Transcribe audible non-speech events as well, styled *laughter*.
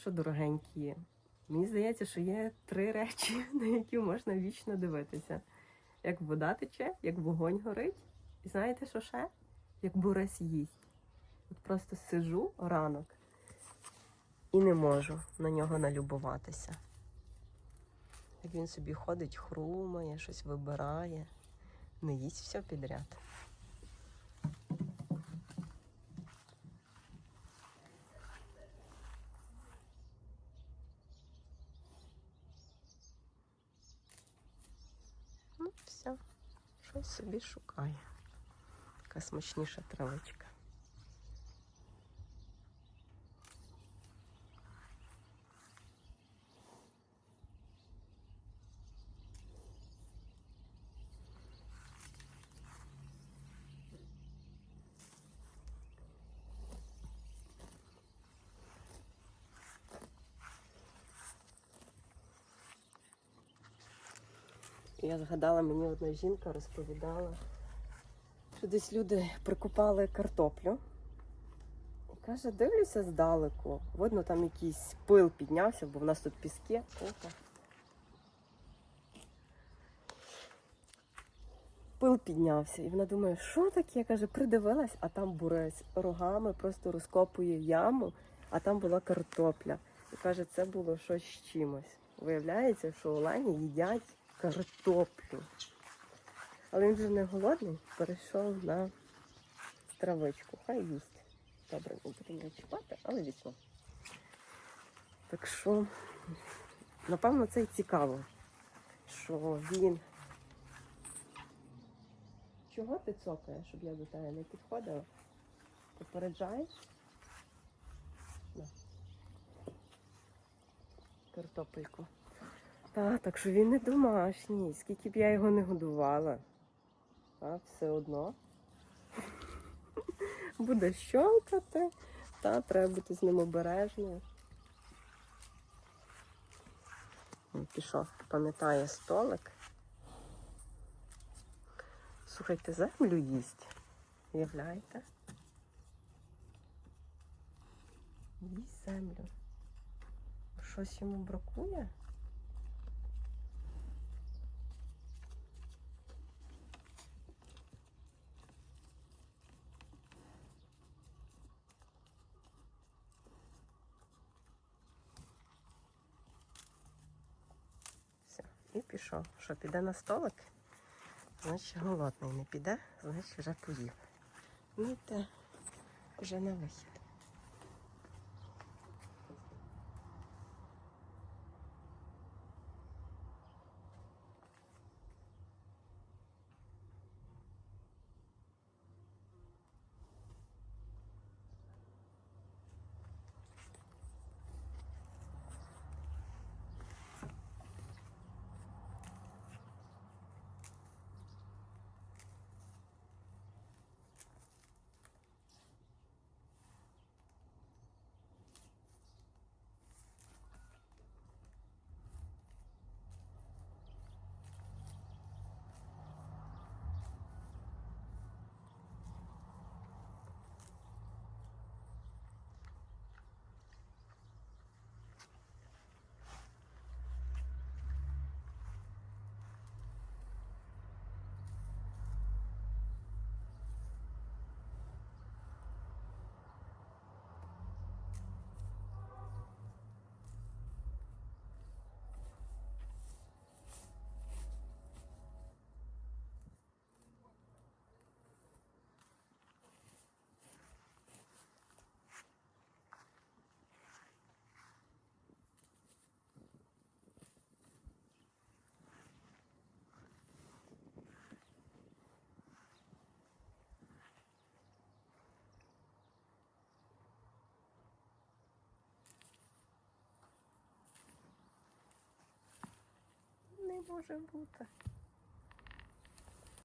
що дорогенькі. Мені здається, що є три речі, *laughs* на які можна вічно дивитися. Як вода тече, як вогонь горить. І знаєте, що ще? Як бурась їсть. От просто сижу ранок і не можу на нього налюбуватися. Як він собі ходить, хрумає, щось вибирає, не їсть все підряд. Ну, все, щось собі шукає. Така смачніша травичка. Я згадала, мені одна жінка розповідала, що десь люди прикопали картоплю. І каже, дивлюся здалеку. Видно, там якийсь пил піднявся, бо в нас тут піски. Опа. Пил піднявся. І вона думає, що таке? Каже, придивилась, а там бурець рогами просто розкопує яму, а там була картопля. І каже, це було щось з чимось. Виявляється, що олені їдять картоплю. Але він вже не голодний, перейшов на травичку. Хай їсть. Добре, не будемо чіпати, але візьмо. Так що, напевно, це й цікаво, що він. Чого ти цокаєш, щоб я до тебе не підходила? Попереджаєш? Картопельку. Та, так що він не домашній, скільки б я його не годувала. А все одно. *laughs* Буде щолкати, та треба бути з ним обережною. Пішов, пам'ятає столик. Слухайте, землю їсть. Уявляєте? Їсть землю. Щось йому бракує? Все, і пішов. Що, піде на столик? Значить, голодний не піде, значить вже поїв. Ну та вже на вихід. Не може бути.